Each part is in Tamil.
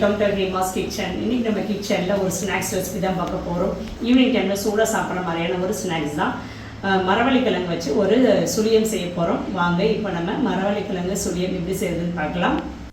வெல்கம் டு ஹேமாஸ் கிச்சன் இன்னைக்கு நம்ம கிச்சனில் ஒரு ஸ்நாக்ஸ் ரெசிபி தான் பார்க்க போகிறோம் ஈவினிங் டைமில் சூடாக சாப்பிட்ற மாதிரியான ஒரு ஸ்நாக்ஸ் தான். மரவள்ளி கிழங்கு வச்சு ஒரு சுழியம் செய்ய போகிறோம் வாங்க இப்போ நம்ம மரவள்ளி கிழங்கு சுழியம் எப்படி செய்யுதுன்னு பார்க்கலாம்.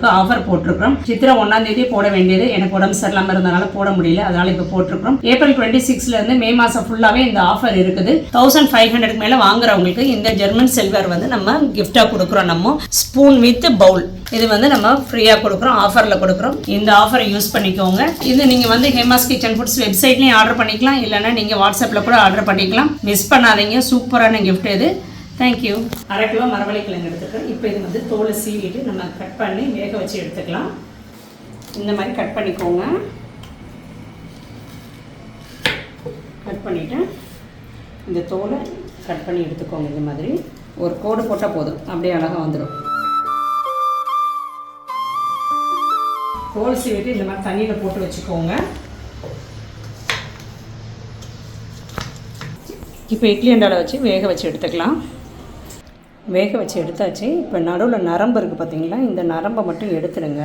வருஷப்பருப்புக்கு ஆஃபர் போட்டிருக்கிறோம். சித்திரை ஒன்றாம் தேதி போட வேண்டியது. எனக்கு உடம்பு சரியில்லாமல் இருந்தனால போட முடியல. அதனால இப்போ போட்டிருக்கிறோம். ஏப்ரல் டுவெண்ட்டி சிக்ஸ்ல இருந்து மே மாசம் ஃபுல்லாவே இந்த ஆஃபர் இருக்குது. தௌசண்ட் ஃபைவ் ஹண்ட்ரட் மேல வாங்குறவங்களுக்கு இந்த ஜெர்மன் சில்வர் வந்து நம்ம கிஃப்டா கொடுக்குறோம் நம்ம. ஸ்பூன் வித் பவுல் இது வந்து நம்ம ஃப்ரீயா கொடுக்குறோம். ஆஃபர்ல கொடுக்குறோம். இந்த ஆஃபரை யூஸ் பண்ணிக்கோங்க. இது நீங்க வந்து ஹேமாஸ் கிச்சன் ஃபுட்ஸ் வெப்சைட்லயும் ஆர்டர் பண்ணிக்கலாம். இல்லைன்னா நீங்க வாட்ஸ்அப்ல கூட ஆர்டர் பண்ணிக்கலாம். மிஸ் பண்ணாதீங்க. சூப்பரான கிஃப்ட் இது. தேங்க்யூ அரை கிலோ மரவள்ளி கிழங்கு எடுத்துக்கிறேன் இப்போ இது வந்து தோலை சீவிட்டு நம்ம கட் பண்ணி வேக வச்சு எடுத்துக்கலாம். இந்த மாதிரி கட் பண்ணிக்கோங்க. கட் பண்ணிவிட்டு இந்த தோலை கட் பண்ணி எடுத்துக்கோங்க இந்த மாதிரி. ஒரு கோடு போட்டால் போதும். அப்படியே அழகாக வந்துடும். தோல் சீவிட்டு இந்த மாதிரி தண்ணியில் போட்டு வச்சுக்கோங்க. இப்போ இட்லி அண்டாவில் வச்சு வேக வச்சு எடுத்துக்கலாம். வேக வச்சு எடுத்தாச்சு. இப்போ நடுவில் நரம்பு இருக்குது பார்த்தீங்களா இந்த நரம்பை மட்டும் எடுத்துடுங்க.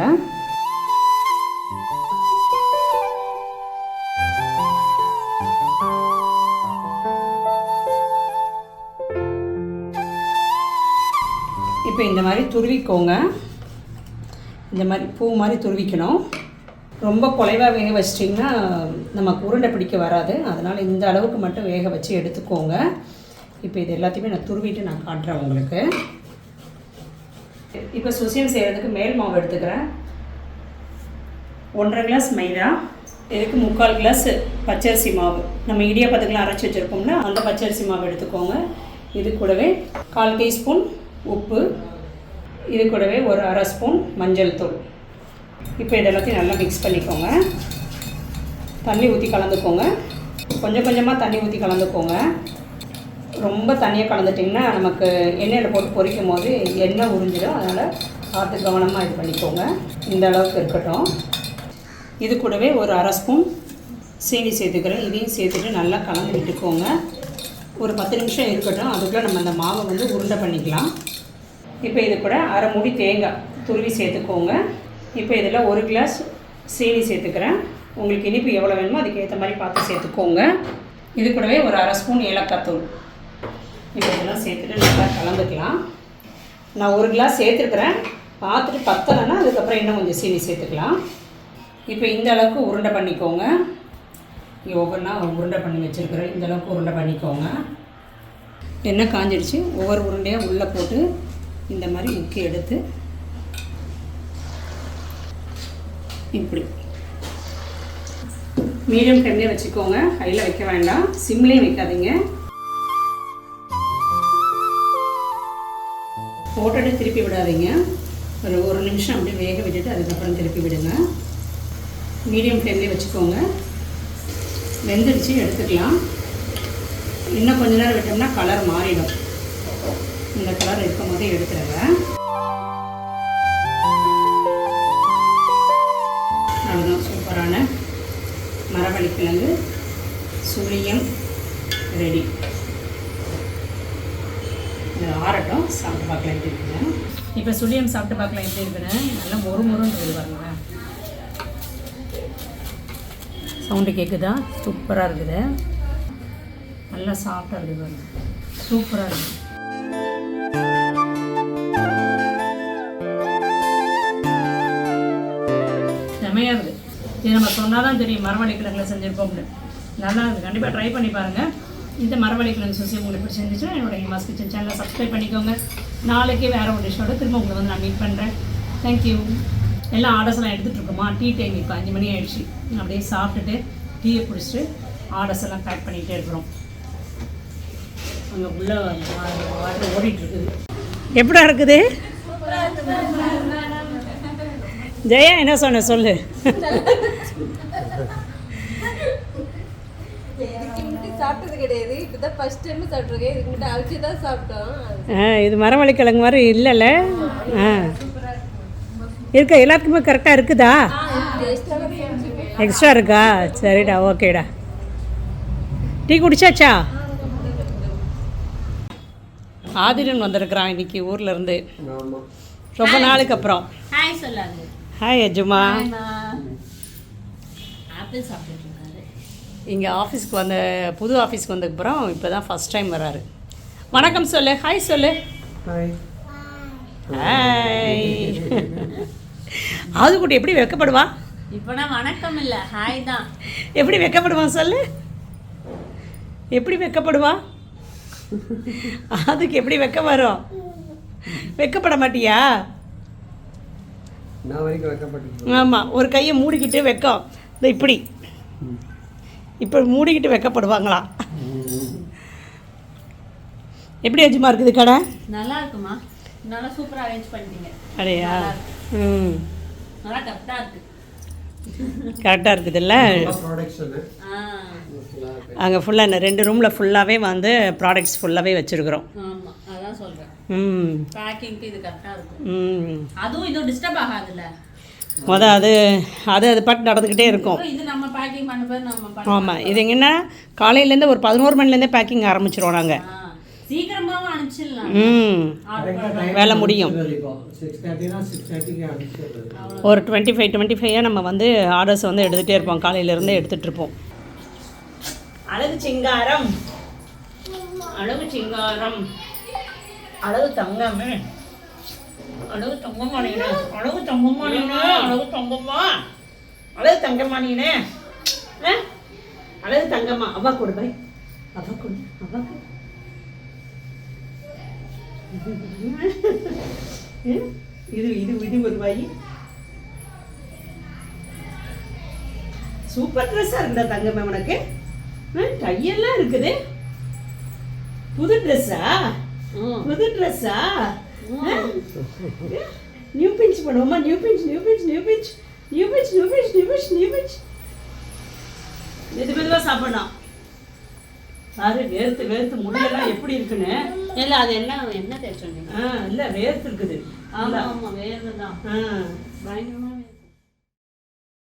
இப்போ இந்த மாதிரி துருவிக்கோங்க. இந்த மாதிரி பூ மாதிரி துருவிக்கணும். ரொம்ப குலைவாக வேக வச்சிட்டிங்கன்னா நமக்கு உருண்டை பிடிக்க வராது. அதனால் இந்த அளவுக்கு மட்டும் வேக வச்சு எடுத்துக்கோங்க. இப்போ இது எல்லாத்தையுமே நான் துருவிட்டு நான் காட்டுறேன் உங்களுக்கு. இப்போ சுசியம் செய்கிறதுக்கு மேல் மாவு எடுத்துக்கிறேன். ஒன்றரை கிளாஸ் மைதா இதுக்கு முக்கால் கிளாஸ் பச்சரிசி மாவு. நம்ம இடியாப்பத்துக்கெலாம் அரைச்சி வச்சுருப்போம்ல அந்த பச்சரிசி மாவு எடுத்துக்கோங்க. இது கூடவே கால் டீஸ்பூன் உப்பு இது கூடவே ஒரு அரை ஸ்பூன் மஞ்சள் தூள். இப்போ இது எல்லாத்தையும் நல்லா மிக்ஸ் பண்ணிக்கோங்க. தண்ணி ஊற்றி கலந்துக்கோங்க. கொஞ்சம் கொஞ்சமாக தண்ணி ஊற்றி கலந்துக்கோங்க. ரொம்ப தண்ணியாக கலந்துட்டிங்கன்னா நமக்கு எண்ணெயில் போட்டு பொரிக்கும் போது எண்ணெய் உறிஞ்சிடும் அதனால் பார்த்து கவனமாக இது பண்ணிக்கோங்க. இந்த அளவுக்கு இருக்கட்டும். இது கூடவே ஒரு அரை ஸ்பூன் சீனி சேர்த்துக்கிறேன். இதையும் சேர்த்துட்டு நல்லா கலந்து விட்டுக்கோங்க. ஒரு பத்து நிமிஷம் இருக்கட்டும். அதுக்குள்ளே நம்ம அந்த மாவை வந்து உருண்டை பண்ணிக்கலாம். இப்போ இது கூட அரை மூடி தேங்காய் துருவி சேர்த்துக்கோங்க. இப்போ இதில் ஒரு கிளாஸ் சீனி சேர்த்துக்கிறேன். உங்களுக்கு இனிப்பு எவ்வளோ வேணுமோ அதுக்கு ஏற்ற மாதிரி பார்த்து சேர்த்துக்கோங்க. இது கூடவே ஒரு அரை ஸ்பூன் ஏலக்காய் தூள். இப்போ இதெல்லாம் சேர்த்துட்டு நல்லா கலந்துக்கலாம். நான் ஒரு கிளாஸ் சேர்த்துருக்குறேன். பார்த்துட்டு பத்தலைன்னா அதுக்கப்புறம் இன்னும் கொஞ்சம் சீனி சேர்த்துக்கலாம். இப்போ இந்த அளவுக்கு உருண்டை பண்ணிக்கோங்க. இங்கே ஒவ்வொன்றா உருண்டை பண்ணி வச்சுருக்குறேன். இந்த அளவுக்கு உருண்டை பண்ணிக்கோங்க. எண்ணெய் காஞ்சிடுச்சு ஒவ்வொரு உருண்டையாக உள்ளே போட்டு இந்த மாதிரி முக்கி எடுத்து இப்படி. மீடியம் ஃப்ளேம்லேயே வச்சுக்கோங்க. ஹையில் வைக்க வேண்டாம். சிம்லேயும் வைக்காதீங்க. போட்டுட்டு திருப்பி விடாதீங்க. ஒரு ஒரு நிமிஷம் அப்படியே வேக விட்டுட்டு அதுக்கப்புறம் திருப்பி விடுங்க. மீடியம் ஃப்ளேம்லேயே வச்சுக்கோங்க. வெந்துடுச்சு எடுத்துக்கலாம். இன்னும் கொஞ்ச நேரம் விட்டோம்னா கலர் மாறிடும். இந்த கலர் இருக்கும் போதே எடுத்துருங்க. அவ்வளோதான் சூப்பரான மரவள்ளி கிழங்கு சுழியம் ரெடி ஆறட்டும் சாப்பிட்டு பார்க்கலாம் எப்படி இருக்குன்னு. இப்போ சுழியம் சாப்பிட்டு பார்க்கலாம் எப்படி இருக்குன்னு. நல்லா மொறு மொறுன்னு இருக்குது பாருங்களேன் சவுண்டு கேட்குதா சூப்பராக இருக்குது. நல்லா சாஃப்டாக இருக்குது பாருங்க. சூப்பராக இருக்குது. செமையாக இருக்குது. இது நம்ம சொன்னால் தான் தெரியும் மரவள்ளி கிழங்குல செஞ்சுருப்போம்னு. நல்லா இருக்குது. கண்டிப்பாக ட்ரை பண்ணி பாருங்கள் இந்த மரவள்ளி கிழங்கு உங்களுக்கு பிடிச்சிருந்துச்சுன்னா என்னோட ஹிமாஸ் கிச்சன் சேனலை சப்ஸ்கிரைப் பண்ணிக்கோங்க. நாளைக்கே வேறு ஒரு டிஷ்ஷோட திரும்ப உங்களை வந்து நான் மீட் பண்ணுறேன் தேங்க்யூ எல்லாம் ஆர்டர்ஸ்லாம் எடுத்துகிட்டு இருக்கோமா? டீ டைம் இப்போ அஞ்சு மணி ஆயிடுச்சு. அப்படியே சாப்பிட்டுட்டு டீயை குடிச்சிட்டு ஆர்டர்ஸ் எல்லாம் பேக் பண்ணிகிட்டே இருக்கிறோம். அங்கே உள்ள வாட்டர் ஓடிட்டு எப்படா இருக்குது? ஜெயா என்ன சொன்ன சொல்லு? இது மரவள்ளிக்கிழங்கு மாதிரி இல்லைல்ல? ஆ. இருக்கா? எல்லாத்துக்குமே கரெக்டாக இருக்குதா? எக்ஸ்ட்ரா இருக்கா. சரிடா ஓகேடா. டீ குடிச்சாச்சா? ஆதிரன் வந்திருக்கிறான் இன்னைக்கு ஊர்ல இருந்து. ரொம்ப நாளுக்கு அப்புறம். ஹாய் சொல்லாது ஹாய் அஜுமா. ஆப்பிள் இருக்காரு இங்கே ஆஃபீஸ்க்கு வந்த புது ஆஃபீஸ்க்கு வந்ததுக்கப்புறம் இப்போ தான் ஃபஸ்ட் டைம் வராரு. வணக்கம் சொல்லு. ஹாய் சொல்லு. ஹாய் ஹாய் ஆதுக்குட்டி எப்படி வெக்கப்படுவா? இப்போனா வணக்கம் இல்லை. ஹாய் தான். எப்படி வெக்கப்படுவான் சொல்லு? எப்படி வெக்கப்படுவா? அதுக்கு எப்படி வெக்க வரும்? வெக்கப்பட மாட்டியா? ஆமாம் ஒரு கையை மூடிக்கிட்டு வெக்கம். இந்த இப்படி. இப்போ மூடிக்கிட்டு வெக்கப்படுவாங்களாம் எப்படி அஜிமா இருக்குது கடை? நல்லா இருக்குமா? நல்லா சூப்பராக அரேஞ்ச் பண்ணிட்டீங்க. அடையா ம். நல்லா கரெக்டாக இருக்கு. கரெக்டாக இருக்குதுல்ல? அங்கே ஃபுல்லாக ரெண்டு ரூமில் ஃபுல்லாகவே வந்து ப்ராடக்ட்ஸ் ஃபுல்லாகவே வச்சுருக்குறோம். ஆமாம் அதான் சொல்கிறேன் ம். பேக்கிங்க்கு இது கரெக்டாக இருக்கும். ம். அதுவும் இதுவும் டிஸ்டர்ப் ஆகாதுல்ல. முத அது அது அது பாட்டு நடந்துக்கிட்டே இருக்கும். அப்புறம் இது நம்ம பேக்கிங் பண்ண பேர் நம்ம பண்ண ஆமாம் இது எங்கன்னா காலையிலேருந்து ஒரு பதினோரு மணிலேருந்தே பேக்கிங் ஆரம்பிச்சிருவோம் நாங்கள் சீக்கிரமாவும் அனுப்பிச்சிடலாம். வேலை முடியும். ஒரு டுவெண்ட்டி ஃபைவ் டுவெண்ட்டி ஃபைவாக நம்ம வந்து ஆர்டர்ஸ் வந்து எடுத்துகிட்டே இருப்போம். காலையிலேருந்து எடுத்துகிட்டு இருப்போம். அழகு சிங்காரம். அழகு சிங்காரம். அழகு தங்கமே. அழகு தங்கம்மா நீனு அழகு தங்கம்மா நீனு அழகு தங்கம்மா. அழகு ஆ? அழகு தங்கம்மா அவா கொடு பை. அவா கொடு அவா கொடு. ம்? இது இது இது ஒரு வாய் சூப்பர் ட்ரெஸ்ஸாக இருக்குடா தங்கமே உனக்கு? கையெல்லாம் இருக்குது. புது ட்ரெஸ்ஸா? புது ட்ரெஸ்ஸா? நியூ பிஞ்ச் பண்ணுவோமா new pinch new pinch new pinch. New pinch new pinch new pinch new pinch. சாப்பிடணும். பாரு வேர்த்து வேர்த்து முடியெல்லாம் எப்படி இருக்குன்னு? இல்லை அது என்ன என்ன தேய்ச்சோம் இல்லை வேர்த்து இருக்குது. ஆமாம் ஆமாம் வேறு தான் ஆ. பயங்கரமாக